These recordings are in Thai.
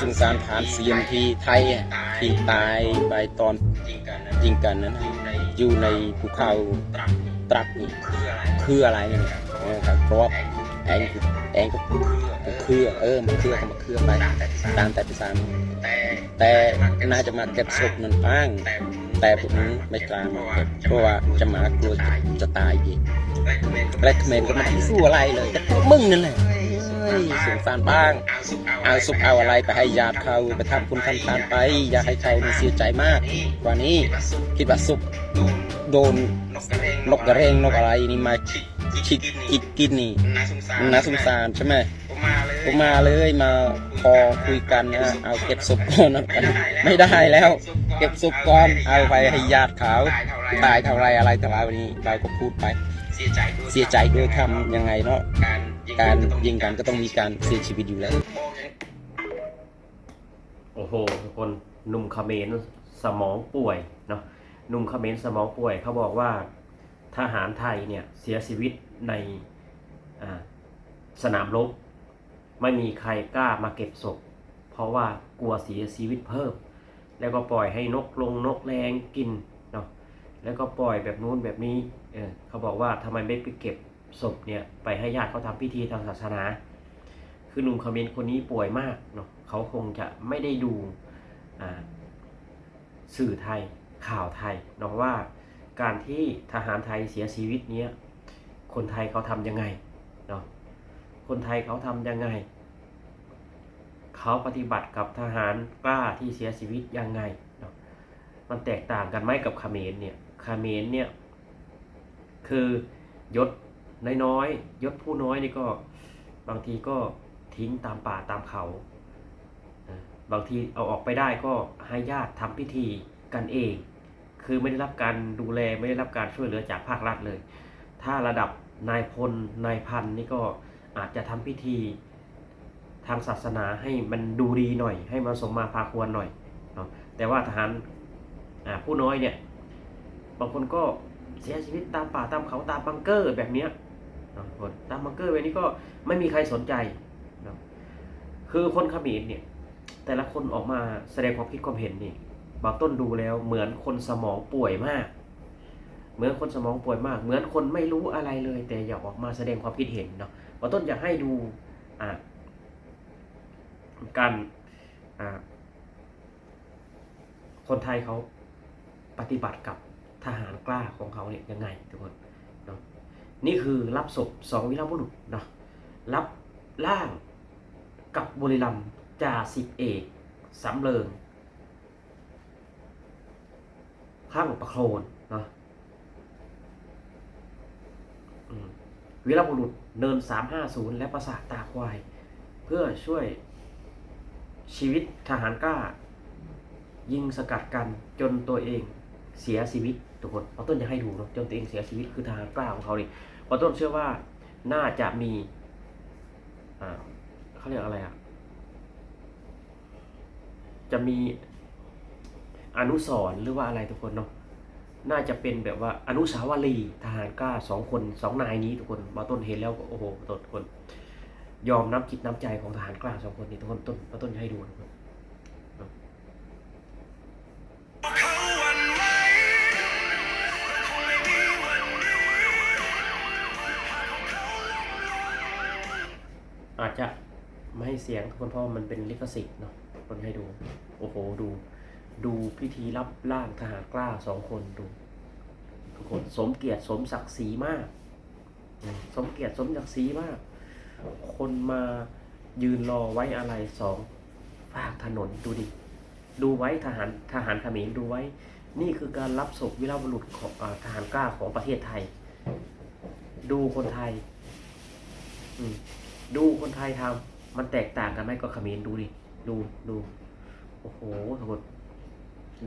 ซึ่งการฐานเสียมทีไทยที่ตายไปตอนยิงกันนั้นนะอยู่ในภูเขาตรักนี่คืออะไรเนี่ยนะครับเพราะว่าแองแองก็เครือเออมันเครือก็มาเครือไปตามแต่ภาษามแต่น่าจะมาเก็บศพนั่นบ้าง แต่พวกนี้ไม่กล้ามาเก็บเพราะว่าจะมากลัวจะตายอีกและเขมรก็ไมาสู้อะไรเลยแต่พวกมึงนั่นแหละ ยสงสารบ้าง เอาสุกเอาอะไรไปให้ญาติเขาไปทำคุณทำทานไป อยากให้เขาเนี่ยเสียใจมาก กว่านี้คิดว่าสุกโดนนกกระเรงนกอะไรนี่มาชิกกินกินนี่น่าสงสารใช่ไหมผมมาเลยมาพอคุยกันนะเอาเก็บศพก่อนนไม่ได้แล้ว เก็บศพก่อนเอาไปให้ญาติเขาตายเท่าไรอะไรแต่ละวันนี้เราก็พูดไป เสียใจด้วยทำยังไงเนาะการยิงกันก็ต้องมีการเสียชีวิตอยู่แล้ว โอ้โหทุกคนหนุ่มเขมรสมองป่วยเนาะหนุ่มเขมรสมองป่วยเขาบอกว่าทหารไทยเนี่ยเสียชีวิตในอ่าสนามรบไม่มีใครกล้ามาเก็บศพ เพราะว่ากลัวเสียชีวิตเพิ่ม แล้วก็ปล่อยให้นกลงนกแรงกินเนาะ แล้วก็ปล่อยแบบนู้นแบบนี้เออเขาบอกว่าทำไมไม่ไปเก็บศพเนี่ยไปให้ญาติเขาทำพิธีทางศาสนา คือหนุ่มเขมรคนนี้ป่วยมากเนาะเขาคงจะไม่ได้ดูอ่าสื่อไทยข่าวไทยเนาะว่าการที่ทหารไทยเสียชีวิตเนี้ยคนไทยเขาทำยังไงเนาะคนไทยเขาทำยังไง เขาปฏิบัติกับทหารกล้าที่เสียชีวิตยังไงเนาะมันแตกต่างกันไหมกับเขมรเนี่ย เมรเนี่ย คือยศน้อยๆยศผู้น้อยนี่ก็บางทีก็ทิ้งตามป่าตามเขา บางทีเอาออกไปได้ก็ให้ญาติทำพิธีกันเอง คือไม่ได้รับการดูแลไม่ได้รับการช่วยเหลือจากภาครัฐเลย ถ้าระดับนายพลนายพันนี่ก็อาจจะทำพิธีทางศาสนาให้มันดูดีหน่อย ให้มันสมมาพาควรหน่อยเนาะแต่ว่าทหารผู้น้อยเนี่ย บางคนก็เสียชีวิตตามป่าตามเขาตามบังเกอร์แบบเนี้ยนะคนตามบังเกอร์แบบนี้ก็ไม่มีใครสนใจนะคือคนขมิรเนี่ยแต่ละคนออกมาแสดงความคิดความเห็นนี่บางต้นดูแล้วเหมือนคนสมองป่วยมาก เหมือนคนสมองป่วยมาก เหมือนคนไม่รู้อะไรเลย แต่อยากออกมาแสดงความคิดเห็นเนาะบางต้นอยากให้ดูอ่าการอ่าคนไทยเขาปฏิบัติกับ ทหารกล้าของเขาเนี่ยยังไงทุกคนเนาะนี่คือรับศพสองวิรบุรุษเนาะรับร่างกับบุรีรัมจ่าสิบเอกสำเริงข้างประโคลนเนาะวีรบุรุษเนิน 350 และปราสาทตาควาย เพื่อช่วยชีวิตทหารกล้า ยิงสกัดกันจนตัวเองเสียชีวิต ทุกคนเอาต้นจะให้ดูเนาะจนตัวเองเสียชีวิตคือทหารกล้าของเขาดิเอาต้นเชื่อว่าน่าจะมีอ่าเขาเรียกอะไรอะ จะมีอนุสรหรือว่าอะไรทุกคนเนาะน่าจะเป็นแบบว่าอนุสาวรีย์ทหารกล้าสองคนสองนายนี้ทุกคนมาต้นเห็นแล้วก็โอ้โหต้นคน ยอมน้ำจิตน้ำใจของทหารกล้าสองคนนี้ทุกคนต้นมาต้นให้ดูทุกคน อาจจะไม่ให้เสียงทุกคนเพราะว่ามันเป็นลิขสิทธิ์เนาะคนให้ดู โอ้โหดู ดูพิธีรับร่างทหารกล้าสองคนดูทุกคนสมเกียรติสมศักดิ์ศรีมาก สมเกียรติสมศักดิ์ศรีมาก คนมายืนรอไว้อะไรสองฝากถนนดูดิดูไว้ทหารทหารเขมรดูไว้ นี่คือการรับศพวิรบุรุษของอทหารกล้าของประเทศไทย ดูคนไทยอืม ดูคนไทยทำมันแตกต่างกันไหมก็เขมรดูดิ ดูดูโอ้โหทุกคน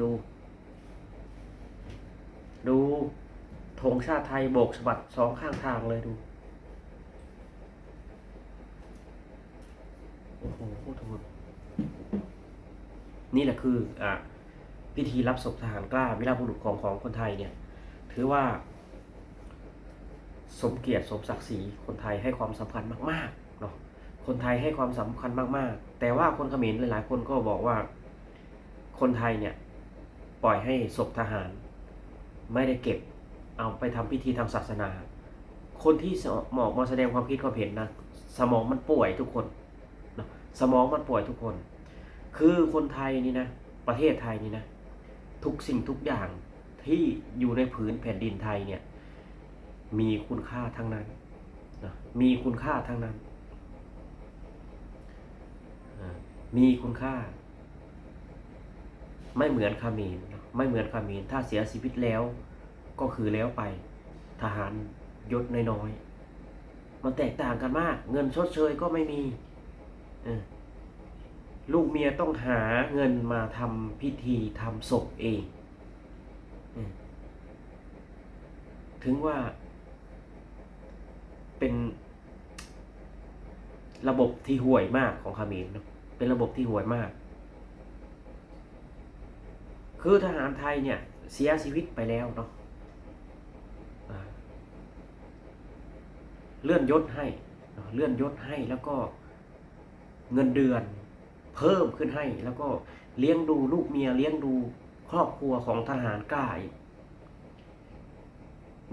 ดู ดูธงชาติไทยโบกสะบัดสองข้างทางเลยดู โอ้โหทุกคนนี่แหละคืออะพิธีรับศพทหารกล้าวิราบุรุษของของคนไทยเนี่ย ถือว่า สมเกียรติสมศักดิ์ศรีคนไทยให้ความสำคัญมาก ๆ เนาะคนไทยให้ความสำคัญมากๆ แต่ว่าคนเขมรหลายๆ คนก็บอกว่า คนไทยเนี่ยปล่อยให้ศพทหาร ไม่ได้เก็บเอาไปทำพิธีทางศาสนา คนที่หมอกมาแสดงความคิดความเห็นนะสมองมันป่วยทุกคนนะสมองมันป่วยทุกคน คือคนไทยนี่นะ ประเทศไทยนี่นะ ทุกสิ่งทุกอย่างที่อยู่ในผืนแผ่นดินไทยเนี่ย มีคุณค่าทั้งนั้นนะมีคุณค่าทั้งนั้นอ่า มีคุณค่า ไม่เหมือนคาเขมรนไม่เหมือนคาเขมรถ้าเสียชีวิตแล้ว ก็คือแล้วไป ทหารยศน้อยๆมันแตกต่างกันมาก เงินชดเชยก็ไม่มีลูกเมียต้องหาเงินมาทำพิธีทำศพเอง ถึงว่าเป็นระบบที่ห่วยมากของขมรเนอะ เป็นระบบที่ห่วยมาก คือทหารไทยเนี่ยเสียชีวิตไปแล้วเนาะเลื่อนยศให้ เลื่อนยศให้แล้วก็เงินเดือนเพิ่มขึ้นให้ แล้วก็เลี้ยงดูลูกเมียเลี้ยงดูครอบครัวของทหารกล้าอีก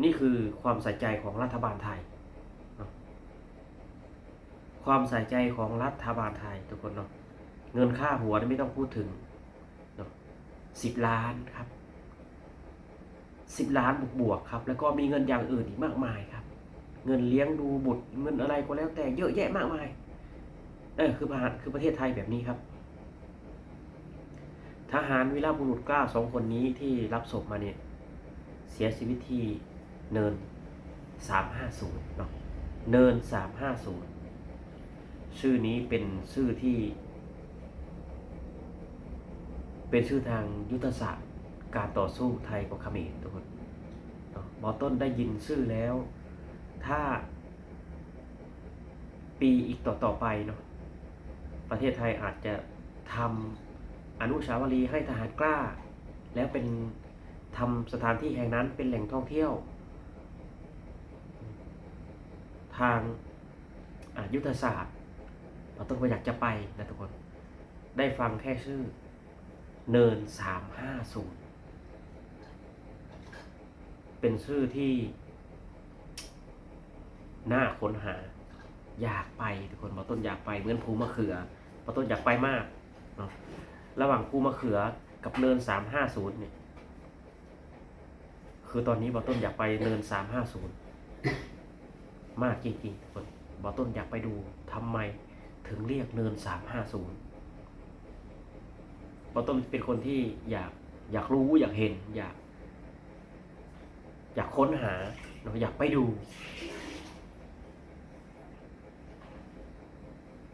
นี่คือความใส่ใจของรัฐบาลไทย ความใส่ใจของรัฐบาลไทยทุกคนเนาะเงินค่าหัวนี่ไม่ต้องพูดถึงเนาะสิบล้านครับสิบล้านบวกบวกๆครับ แล้วก็มีเงินอย่างอื่นอีกมากมายครับ เงินเลี้ยงดูบุตรเงินอะไรก็แล้วแต่เยอะแยะมากมายเออคือประคือประเทศไทยแบบนี้ครับ ทหารวีรบุรุษกล้าสองคนนี้ที่รับศพมาเนี่ยเสียชีวิตที่เนินสามห้าศูนย์เนาะเนินสามห้าศูนย์ ชื่อนี้เป็นชื่อที่ เป็นชื่อทางยุทธศาสตร์การต่อสู้ไทยกับเขมรทุกคนหมอต้นได้ยินชื่อแล้ว ถ้าปีอีกต่อต่อไปเนาะประเทศไทยอาจจะทำอนุสาวรีย์ให้ทหารกล้า แล้วเป็นทำสถานที่แห่งนั้นเป็นแหล่งท่องเที่ยว ทางอะยุทธศาสตร์ เราต้องอยากจะไปนะทุกคน ได้ฟังแค่ชื่อ เนินสามห้าศูนย์เป็นชื่อที่ น่าค้นหา อยากไปทุกคนมาต้นอยากไปเหมือนภูมะเขือมาต้นอยากไปมากเนาะระหว่างภูมะเขือกับเนินสามห้าศูนย์เนี่ยคือตอนนี้บอต้นอยากไปเนินสามห้าศูนย์มากจริงๆทุกคนบอต้นอยากไปดูทำไม ถึงเรียกเนินสามห้าศูนย์ปอต้นเป็นคนที่อยากอยากรู้อยากเห็น อยาก อยากค้นหาเนอะอยากไปดู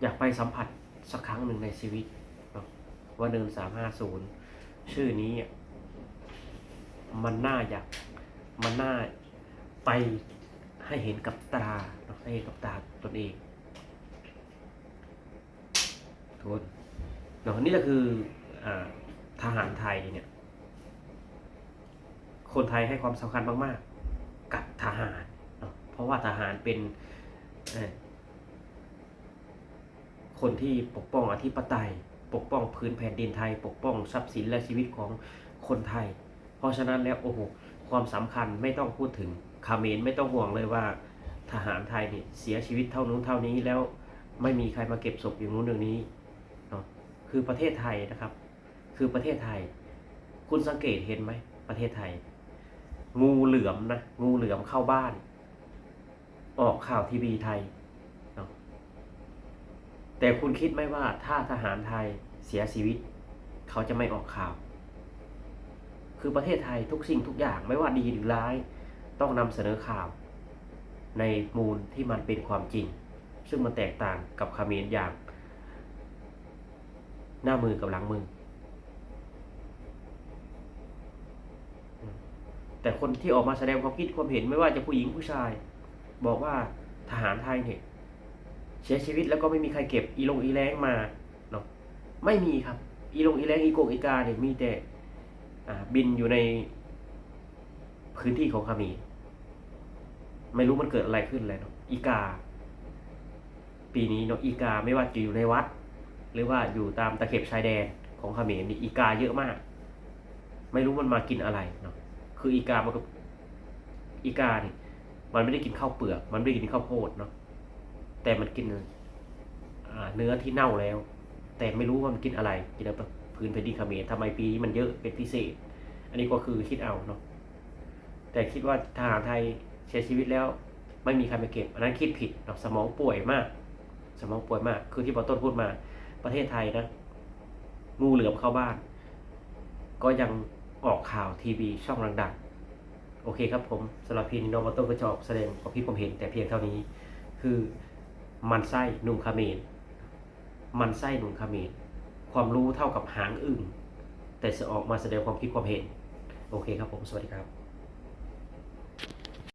อยากไปสัมผัสสักครั้งหนึ่งในชีวิตว่าเดินสามห้าศูนย์ชื่อนี้อะมันน่าอยากมันน่าไปให้เห็นกับตาให้เห็นกับตาตนเอง ทุกคนเนอะนี่ก็คืออทหารไทยเนี่ย คนไทยให้ความสำคัญมากๆ กับทหารเนาะเพราะว่าทหารเป็นคนที่ปกป้องอธิปไตย ปกป้องพื้นแผ่นดินไทย ปกป้องทรัพย์สินและชีวิตของคนไทย เพราะฉะนั้นแล้วโอ้โหความสำคัญไม่ต้องพูดถึงคาเมนไม่ต้องห่วงเลยว่า ทหารไทยนี่เสียชีวิตเท่านู้นเท่านี้แล้วไม่มีใครมาเก็บศพอย่างนู้นอย่างนี้ คือประเทศไทยนะครับ คือประเทศไทย คุณสังเกตเห็นไหมประเทศไทย งูเหลือมนะงูเหลือมเข้าบ้าน ออกข่าวทีวีไทย แต่คุณคิดไหมว่าถ้าทหารไทยเสียชีวิต เขาจะไม่ออกข่าว คือประเทศไทยทุกสิ่งทุกอย่างไม่ว่าดีหรือร้าย ต้องนำเสนอข่าว ในมูลที่มันเป็นความจริง ซึ่งมันแตกต่างกับเขมรอย่าง หน้ามือกับหลังมือ แต่คนที่ออกมาแสดงความคิดความเห็นไม่ว่าจะผู้หญิงผู้ชาย บอกว่าทหารไทยเนี่ยเสียชีวิตแล้วก็ไม่มีใครเก็บอีลงอีแรงมาเนาะไม่มีครับ อีลงอีแรงอีโกกอีกาเนี่ยมีแต่บินอยู่ในพื้นที่ของเขมรไม่รู้มันเกิดอะไรขึ้นเลยเนาะอีกา ปีนี้เนาะอีกาไม่ว่าจะอยู่ในวัด หรือว่าอยู่ตามตะเข็บชายแดนของเขมรนี่อีกาเยอะมาก ไม่รู้มันมากินอะไรเนาะคืออีกามันก็อีกานี่มันไม่ได้กินข้าวเปลือก มันไม่ได้กินข้าวโพดเนาะแต่มันกินอ่าเนื้อที่เน่าแล้ว แต่ไม่รู้ว่ามันกินอะไรกินอะไรพื้นแผ่นดินเขมรทำไมปีนี้มันเยอะเป็นพิเศษ อันนี้ก็คือคิดเอาเนาะแต่คิดว่าทหารไทยเสียชีวิตแล้ว ไม่มีใครมาเก็บ อันนั้นคิดผิดเนาะสมองป่วยมาก สมองป่วยมาก คือที่บอต้นพูดมา ประเทศไทยนะงูเหลือมเข้าบ้าน ก็ยังออกข่าวทีวีช่องดังๆ โอเคครับผมสำหรับพี่นิโนบอต้ก็จะออกแสดงความคิดผมเห็นแต่เพียงเท่านี้ คือมันไส้หนุ่มเขมรมันไส้หนุ่มเขมรความรู้เท่ากับหางอึ่งแต่จะออกมาแสดงความคิดความเห็น โอเคครับผม สวัสดีครับ